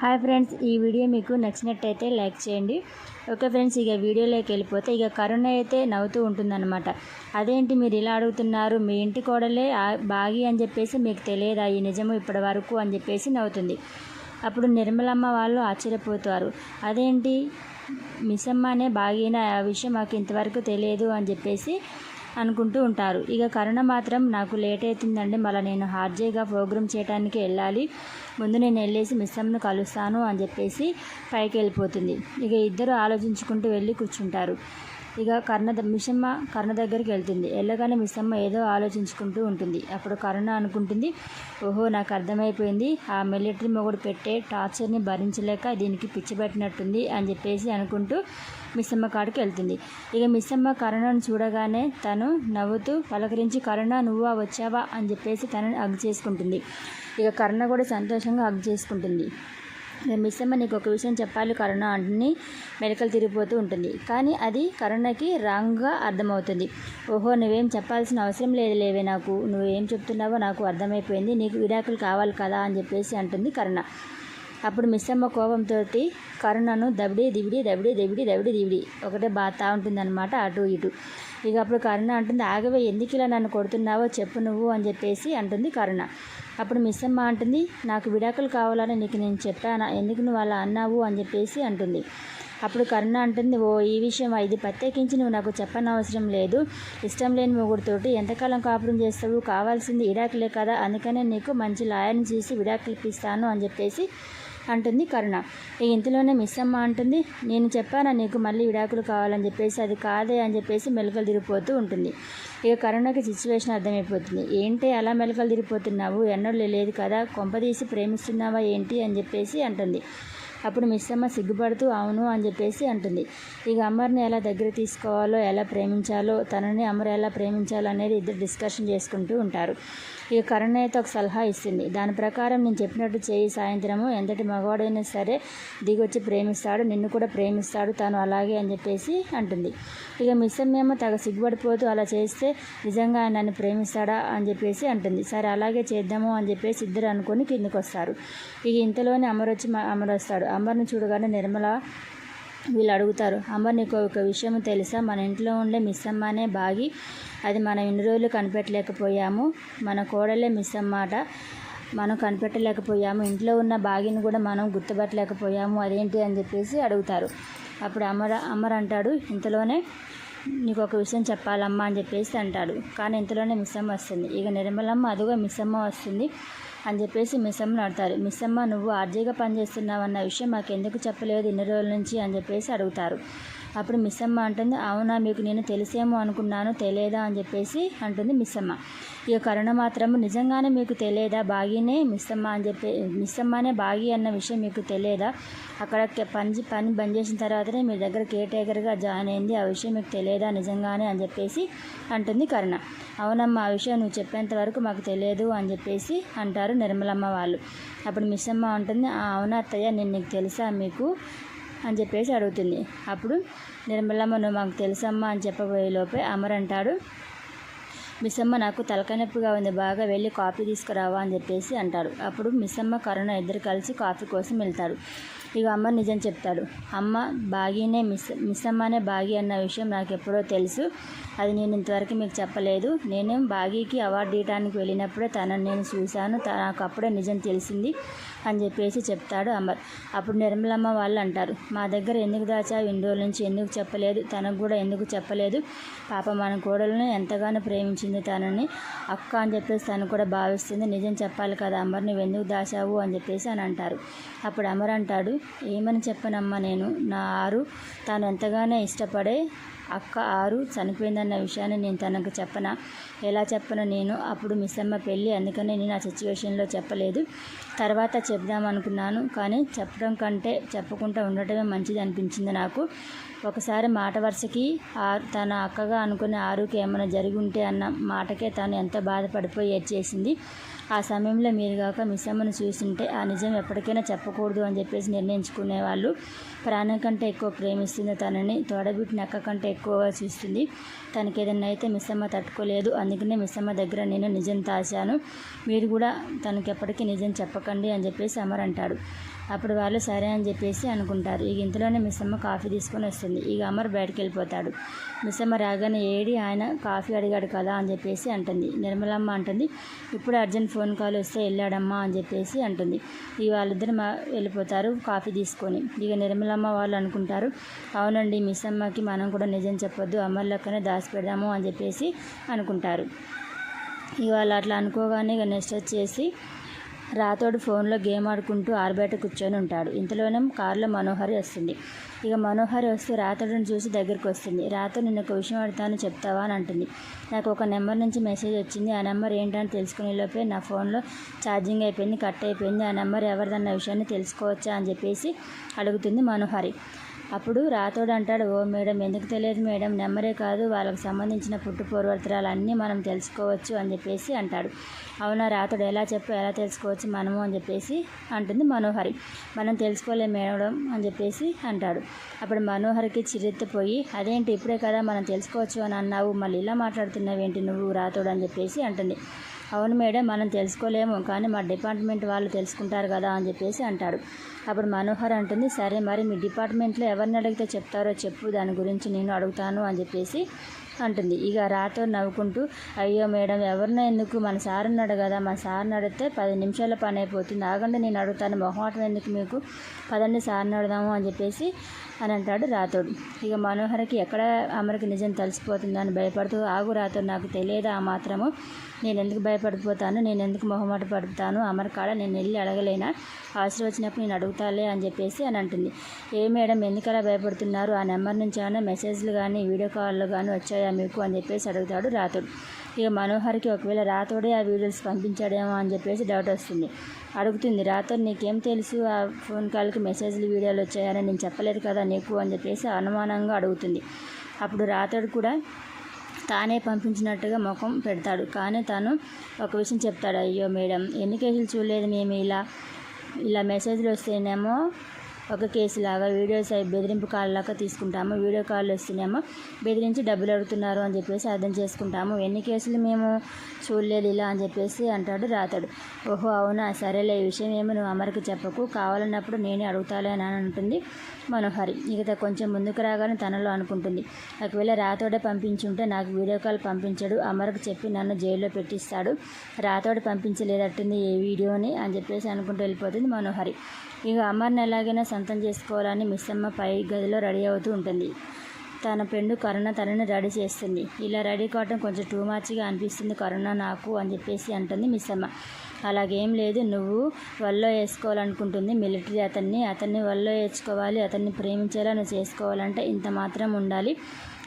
Hi friends ఈ video మీకు నచ్చినట్టయితే లైక్ చేయండి. ఓకే ఫ్రెండ్స్ ఇక వీడియోలోకి వెళ్ళిపోతే ఇక కరుణ అయితే నవ్వుతూ ఉంటుందన్నమాట. అదేంటి మీరు ఇలా అడుగుతున్నారు? మీ ఇంటి కోడలే బాగి అని చెప్పేసి మీకు తెలియదా? ఈ నిజము ఇప్పటి వరకు అని చెప్పేసి నవ్వుతుంది. అప్పుడు నిర్మలమ్మ వాళ్ళు ఆశ్చర్యపోతారు. అదేంటి? మిస్సమ్మనే బాగిన ఆ విషయం మాకు ఇంతవరకు తెలియదు అని చెప్పేసి అనుకుంటూ ఉంటారు. ఇక కరుణ మాత్రం నాకు లేట్ అవుతుందండి మళ్ళీ నేను హార్జేగా ప్రోగ్రామ్ చేయడానికి వెళ్ళాలి. ముందు నేను వెళ్ళేసి మిస్సమ్ను కలుస్తాను అని చెప్పేసి పైకి వెళ్ళిపోతుంది. ఇక ఇద్దరు ఆలోచించుకుంటూ వెళ్ళి కూర్చుంటారు. ఇక కర్ణ ద- మిస్సమ్మ కర్ణ దగ్గరికి వెళ్తుంది. వెళ్ళగానే మిస్సమ్మ ఏదో ఆలోచించుకుంటూ ఉంటుంది. అప్పుడు కరుణ అనుకుంటుంది ఓహో నాకు అర్థమైపోయింది. ఆ మిలిటరీ మొగుడు పెట్టే టార్చర్ని భరించలేక దీనికి పిచ్చి పెట్టినట్టుంది అని చెప్పేసి అనుకుంటూ మిస్సమ్మ కాడికి వెళ్తుంది. ఇక మిస్సమ్మ కరుణను చూడగానే తను నవ్వుతూ పలకరించి కరుణ నువ్వా వచ్చావా? అని చెప్పేసి తనని హగ్ చేసుకుంటుంది. ఇక కరుణ కూడా సంతోషంగా హగ్ చేసుకుంటుంది. మిస్సమ్మ నీకు ఒక విషయం చెప్పాలి కరుణ అంటుని మెలకలు తిరిగిపోతూ ఉంటుంది. కానీ అది కరుణకి రాంగ్గా అర్థమవుతుంది. ఓహో నువ్వేం చెప్పాల్సిన అవసరం లేదు లేవే నాకు. నువ్వేం చెప్తున్నావో నాకు అర్థమైపోయింది. నీకు విడాకులు కావాలి కదా అని చెప్పేసి అంటుంది కరుణ. అప్పుడు మిస్సమ్మ కోపంతో కరుణను దబిడి దివిడి దబిడి దబిడి దబిడి దివిడి ఒకటే బాతా ఉంటుందన్నమాట అటు ఇటు. ఇక అప్పుడు కరుణ అంటుంది ఆగవే ఎందుకు ఇలా నన్ను కొడుతున్నావో చెప్పు నువ్వు అని చెప్పేసి అంటుంది కరుణ. అప్పుడు మిస్సమ్మ అంటుంది నాకు విడాకులు కావాలని నీకు నేను చెప్పాను? ఎందుకు నువ్వు అలా అన్నావు? అని చెప్పేసి అంటుంది. అప్పుడు కరుణ అంటుంది ఓ ఈ విషయం ఇది ప్రత్యేకించి నువ్వు నాకు చెప్పనవసరం లేదు. ఇష్టం లేని మొగుడుతోటి ఎంతకాలం కాపురం చేస్తావు? కావాల్సింది విడాకులే కదా. అందుకనే నీకు మంచి లాయర్ని చూసి విడాకులు ఇప్పిస్తాను అని చెప్పేసి అంటుంది కరుణ. ఇక ఇంతలోనే మిస్ అమ్మ అంటుంది. నేను చెప్పానా నీకు మళ్ళీ విడాకులు కావాలని చెప్పేసి? అది కాదే అని చెప్పేసి మెలకలు తిరిగిపోతూ ఉంటుంది. ఇక కరుణకి సిచ్యువేషన్ అర్థమైపోతుంది. ఏంటి అలా మెలకలు తిరిగిపోతున్నావు? ఎన్నడూ లేదు కదా. కొంపదీసి ప్రేమిస్తున్నావా ఏంటి? అని చెప్పేసి అంటుంది. అప్పుడు మిస్సమ్మ సిగ్గుపడుతూ అవును అని చెప్పేసి అంటుంది. ఇక అమ్మర్ని ఎలా దగ్గర తీసుకోవాలో ఎలా ప్రేమించాలో తనని అమర్ ఎలా ప్రేమించాలో అనేది ఇద్దరు డిస్కషన్ చేసుకుంటూ ఉంటారు. ఇక కరుణ అయితే ఒక సలహా ఇస్తుంది. దాని ప్రకారం నేను చెప్పినట్టు చేయి సాయంత్రము ఎంతటి మగవాడైనా సరే దిగొచ్చి ప్రేమిస్తాడు నిన్ను కూడా ప్రేమిస్తాడు తను అలాగే అని చెప్పేసి అంటుంది. ఇక మిస్ ఏమో తగ సిగ్గుపడిపోతూ అలా చేస్తే నిజంగా ఆయన నన్ను ప్రేమిస్తాడా అని చెప్పేసి అంటుంది. సరే అలాగే చేద్దాము అని చెప్పేసి ఇద్దరు అనుకొని కిందకు వస్తారు ఇక ఇంతలోనే అమరొచ్చి వచ్చి అంబర్ని చూడగానే నిర్మల వీళ్ళు అడుగుతారు అమ్మ నీకు ఒక విషయం తెలుసా? మన ఇంట్లో ఉండే మిస్సమ్మ అనే బాగి అది మనం ఇన్ని రోజులు కనిపెట్టలేకపోయాము. మన కోడలే మిస్సమ్మాట. మనం కనిపెట్టలేకపోయాము. ఇంట్లో ఉన్న బాగిని కూడా మనం గుర్తుపట్టలేకపోయాము. అదేంటి? అని చెప్పేసి అడుగుతారు. అప్పుడు అమర అమర్ అంటాడు ఇంతలోనే నీకు ఒక విషయం చెప్పాలమ్మా అని చెప్పేసి అంటాడు. కానీ ఇంతలోనే మిస్సమ్మ వస్తుంది. ఇక నిర్మలమ్మ అదుగో మిస్సమ్మ వస్తుంది అని చెప్పేసి మిస్సమ్మను అడతారు మిస్సమ్మ నువ్వు ఆర్జీగా పనిచేస్తున్నావన్న విషయం మాకు ఎందుకు చెప్పలేదు ఇన్ని రోజుల నుంచి అని చెప్పేసి అడుగుతారు. అప్పుడు మిస్సమ్మ అంటుంది అవునా మీకు నేను తెలిసేమో అనుకున్నాను తెలియదా? అని చెప్పేసి అంటుంది మిస్సమ్మ. ఇక కరుణ మాత్రము నిజంగానే మీకు తెలియదా బాగీనే? మిస్సమ్మ అని చెప్పి మిస్సమ్మనే బాగి అన్న విషయం మీకు తెలియదా? అక్కడ పని పని బంద్ చేసిన తర్వాతనే మీ దగ్గర కేర్ టేకర్గా జాయిన్ అయింది ఆ విషయం మీకు తెలియదా నిజంగానే అని చెప్పేసి అంటుంది కరుణ. అవునమ్మా ఆ విషయం నువ్వు చెప్పేంత వరకు మాకు తెలియదు అని చెప్పేసి అంటారు నిర్మలమ్మ వాళ్ళు. అప్పుడు మిస్సమ్మ ఉంటుంది "ఆ, అవునా అత్తయ్య నేను నీకు తెలుసా మీకు? అని చెప్పేసి అడుగుతుంది. అప్పుడు నిర్మలమ్మ నువ్వు మాకు తెలుసమ్మా అని చెప్పబోయే లోపే అమర్ అంటాడు. మిస్సమ్మ నాకు తలకనొప్పిగా ఉంది బాగా వెళ్ళి కాఫీ తీసుకురావా అని చెప్పేసి అంటాడు. అప్పుడు మిస్సమ్మ కరుణ ఇద్దరు కలిసి కాఫీ కోసం వెళ్తాడు ఇక అమ్మ నిజం చెప్తాడు. అమ్మ బాగీనే మిస్ మిస్సమ్మనే బాగి అన్న విషయం నాకు ఎప్పుడో తెలుసు. అది నేను ఇంతవరకు మీకు చెప్పలేదు. నేను బాగీకి అవార్డు ఇవ్వడానికి వెళ్ళినప్పుడే తనని నేను చూశాను. నాకు అప్పుడే నిజం తెలిసింది. అని చెప్పేసి చెప్తాడు అమర్ అప్పుడు నిర్మలమ్మ వాళ్ళు అంటారు మా దగ్గర ఎందుకు దాచావు? ఇన్ని రోజుల నుంచి ఎందుకు చెప్పలేదు? తనకు కూడా ఎందుకు చెప్పలేదు? పాప మన కోడలను ఎంతగానో ప్రేమించింది తనని. అక్క అని చెప్పేసి తను కూడా భావిస్తుంది. నిజం చెప్పాలి కదా అమర్ నువ్వు ఎందుకు దాచావు? అని చెప్పేసి అని అంటారు. అప్పుడు అమర్ అంటాడు ఏమని చెప్పనమ్మా నేను? నా ఆరు తాను ఎంతగానో ఇష్టపడే అక్క ఆరు చనిపోయిందన్న విషయాన్ని నేను తనకు చెప్పనా? ఎలా చెప్పను నేను? అప్పుడు మిస్సమ్మ పెళ్ళి అందుకనే నేను ఆ సిచ్యువేషన్లో చెప్పలేదు. తర్వాత చెప్దామనుకున్నాను కానీ చెప్పడం కంటే చెప్పకుండా ఉండటమే మంచిది అనిపించింది నాకు. ఒకసారి మాట వరుసకి ఆరు తన అక్కగా అనుకునే ఆరుకి ఏమైనా జరిగి ఉంటే అన్న మాటకే తను ఎంతో బాధపడిపోయి ఏడ్చేసింది. ఆ సమయంలో మీరు కాక మిస్సమ్మను చూస్తుంటే ఆ నిజం ఎప్పటికైనా చెప్పకూడదు అని చెప్పేసి నిర్ణయించుకునేవాళ్ళు. ప్రాణం కంటే ఎక్కువ ప్రేమిస్తుంది తనని తోడబుట్టిన అక్క కంటే ఎక్కువగా చూస్తుంది. తనకి ఏదైనా అయితే మిస్ అమ్మ తట్టుకోలేదు. అందుకనే మిస్సమ్మ దగ్గర నేను నిజం తాశాను మీరు కూడా తనకి ఎప్పటికీ నిజం చెప్పకండి అని చెప్పేసి అమర్ అంటాడు. అప్పుడు వాళ్ళు సరే అని చెప్పేసి అనుకుంటారు. ఇక ఇంతలోనే మిస్సమ్మ కాఫీ తీసుకొని వస్తుంది. ఇక అమర్ బయటకు వెళ్ళిపోతాడు. మిస్ అమ్మ రాగానే ఏడి ఆయన కాఫీ అడిగాడు కదా అని చెప్పేసి అంటుంది. నిర్మలమ్మ అంటుంది ఇప్పుడు అర్జెంట్ ఫోన్ కాల్ వస్తే వెళ్ళాడమ్మా అని చెప్పేసి అంటుంది. ఇక వాళ్ళిద్దరు మా వెళ్ళిపోతారు కాఫీ తీసుకొని. ఇక నిర్మలమ్మ వాళ్ళు అనుకుంటారు అవునండి మిస్సమ్మకి మనం కూడా నిజం చెప్పొద్దు. అమర్ లెక్కనే దాచి పెడదాము అని చెప్పేసి అనుకుంటారు. ఇవాళ అట్లా అనుకోగానే ఇక నెక్స్ట్ వచ్చేసి రాతోడు ఫోన్లో గేమ్ ఆడుకుంటూ ఆరుబయట కూర్చొని ఉంటాడు. ఇంతలోనే కారులో మనోహరి వస్తుంది. ఇక మనోహరి వస్తూ రాతోడిని చూసి దగ్గరికి వస్తుంది. రాతో నిన్న ఒక విషయం అడుగుతాను చెప్తావా? అని అంటుంది. నాకు ఒక నెంబర్ నుంచి మెసేజ్ వచ్చింది. ఆ నెంబర్ ఏంటని తెలుసుకునే లోపే నా ఫోన్లో ఛార్జింగ్ అయిపోయింది కట్ అయిపోయింది. ఆ నెంబర్ ఎవరిదన్న విషయాన్ని తెలుసుకోవచ్చా? అని చెప్పేసి అడుగుతుంది మనోహరి. అప్పుడు రాతోడు అంటాడు ఓ మేడం ఎందుకు తెలియదు మేడం? నెంబరే కాదు వాళ్ళకి సంబంధించిన పుట్టు పూర్వత్రాలు అన్నీ మనం తెలుసుకోవచ్చు అని చెప్పేసి అంటాడు. అవునా రాతోడు ఎలా చెప్పు ఎలా తెలుసుకోవచ్చు మనము? అని చెప్పేసి అంటుంది మనోహరి. మనం తెలుసుకోలేం మేడం అని చెప్పేసి అంటాడు. అప్పుడు మనోహరికి చిరెత్తిపోయి అదేంటి ఇప్పుడే కదా మనం తెలుసుకోవచ్చు అని అన్నావు మళ్ళీ ఇలా మాట్లాడుతున్నావేంటి నువ్వు రాతోడు అని చెప్పేసి అంటుంది. అవును మేడం మనం తెలుసుకోలేము కానీ మా డిపార్ట్మెంట్ వాళ్ళు తెలుసుకుంటారు కదా అని చెప్పేసి అంటాడు అప్పుడు మనోహర్ అంటుంది సరే మరి మీ డిపార్ట్మెంట్లో ఎవరిని అడిగితే చెప్తారో చెప్పు దాని గురించి నేను అడుగుతాను అని చెప్పేసి అంటుంది. ఇక రాతో నవ్వుకుంటూ అయ్యో మేడం ఎవరినో ఎందుకు? మన సార్ ఉన్నాడు కదా మన సార్ని అడిగితే పది నిమిషాల పని అయిపోతుంది. ఆగండి నేను అడుగుతాను మొహమాటం ఎందుకు మీకు? పదండి సార్ని అడుగుదాము అని చెప్పేసి అని అంటాడు రాతోడు ఇక మనోహర్కి ఎక్కడ అమరికి నిజం తెలిసిపోతుందని భయపడుతూ ఆగు రాతోడు నాకు తెలియదా ఆ మాత్రము. నేను ఎందుకు భయపడిపోతాను? నేను ఎందుకు మొహమాట పడుతాను? అమర్ కాడ నేను వెళ్ళి అడగలేనా? అవసరం వచ్చినప్పుడు నేను అడుగుతాలే అని చెప్పేసి అని అంటుంది. ఏ మేడం ఎందుకలా భయపడుతున్నారు? ఆ నెంబర్ నుంచి ఏమైనా మెసేజ్లు కానీ వీడియో కాల్లు కానీ వచ్చాయా మీకు అని చెప్పేసి అడుగుతాడు రాతోడు. ఇక మనోహర్కి ఒకవేళ రాతోడే ఆ వీడియోస్ పంపించాడేమో అని చెప్పేసి డౌట్ వస్తుంది. అడుగుతుంది రాతోడు నీకేం తెలుసు? ఆ ఫోన్ కాల్కి మెసేజ్లు వీడియోలు వచ్చాయని నేను చెప్పలేదు కదా నీకు? అని చెప్పేసి అనుమానంగా అడుగుతుంది. అప్పుడు రాతోడు కూడా తానే పంపించినట్టుగా ముఖం పెడతాడు. కానీ తను ఒక విషయం చెప్తాడు. అయ్యో మేడం ఎన్ని కేసులు చూడలేదు మేము ఇలా ఇలా మెసేజ్లు వస్తేనేమో ఒక కేసు లాగా వీడియో బెదిరింపు కాల్ లాగా తీసుకుంటాము. వీడియో కాల్ వస్తున్నాము. బెదిరించి డబ్బులు అడుగుతున్నారు అని చెప్పేసి అర్థం చేసుకుంటాము. ఎన్ని కేసులు మేము చూడలేదు ఇలా అని చెప్పేసి అంటాడు రాతాడు. ఓహో అవునా? సరేలే ఈ విషయం ఏమో నువ్వు అమరికి చెప్పకు. కావాలన్నప్పుడు నేనే అడుగుతాలే అని అంటుంది మనోహరి. ఇక కొంచెం ముందుకు రాగానే తనలో అనుకుంటుంది. ఒకవేళ రాతోడే పంపించుంటే నాకు వీడియో కాల్ పంపించడు. అమరకు చెప్పి నన్ను జైల్లో పెట్టిస్తాడు. రాతోడు పంపించలేదట్టుంది ఏ వీడియోని అని చెప్పేసి అనుకుంటూ వెళ్ళిపోతుంది మనోహరి. ఇక అమర్ని ఎలాగైనా సొంతం చేసుకోవాలని మిస్సమ్మ పై గదిలో రెడీ అవుతూ ఉంటుంది. తన పెండు కరుణ తనని రెడీ చేస్తుంది. ఇలా రెడీ కావటం కొంచెం టూ మచ్గా అనిపిస్తుంది కరుణ నాకు అని చెప్పేసి అంటుంది మిస్సమ్మ. అలాగేం లేదు నువ్వు వల్లో వేసుకోవాలనుకుంటుంది మిలిటరీ. అతన్ని అతన్ని వల్లో వేసుకోవాలి అతన్ని ప్రేమించేలా నువ్వు చేసుకోవాలంటే ఇంత మాత్రం ఉండాలి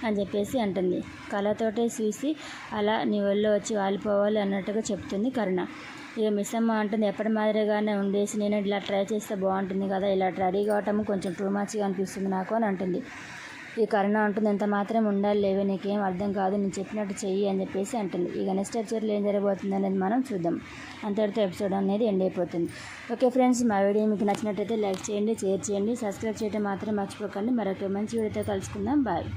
అని చెప్పేసి అంటుంది. కళతోటే చూసి అలా నీ వల్లో వచ్చి వాలిపోవాలి అన్నట్టుగా చెప్తుంది కరుణ. ఇక మిస్ అమ్మ అంటుంది ఎప్పటి మాదిరిగానే ఉండేసి నేను ఇలా ట్రై చేస్తే బాగుంటుంది కదా ఇలా రెడీ కావటం కొంచెం టూ మచ్గా అనిపిస్తుంది నాకు అని అంటుంది. ఈ కరుణ అంటుంది ఎంత మాత్రం ఉండాలి లేవే నీకేం అర్థం కాదు నేను చెప్పినట్టు చెయ్యి అని చెప్పేసి అంటుంది. ఇక నెక్స్ట్ ఎపిసోడ్లో ఏం జరగబోతుంది అనేది మనం చూద్దాం. అంతటితో ఎపిసోడ్ అనేది ఎండ్ అయిపోతుంది. ఓకే ఫ్రెండ్స్ మా వీడియో మీకు నచ్చినట్టయితే లైక్ చేయండి షేర్ చేయండి సబ్స్క్రైబ్ చేయడం మాత్రం మర్చిపోకండి. మరొక మంచి వీడియోతో కలుసుకుందాం. బాయ్.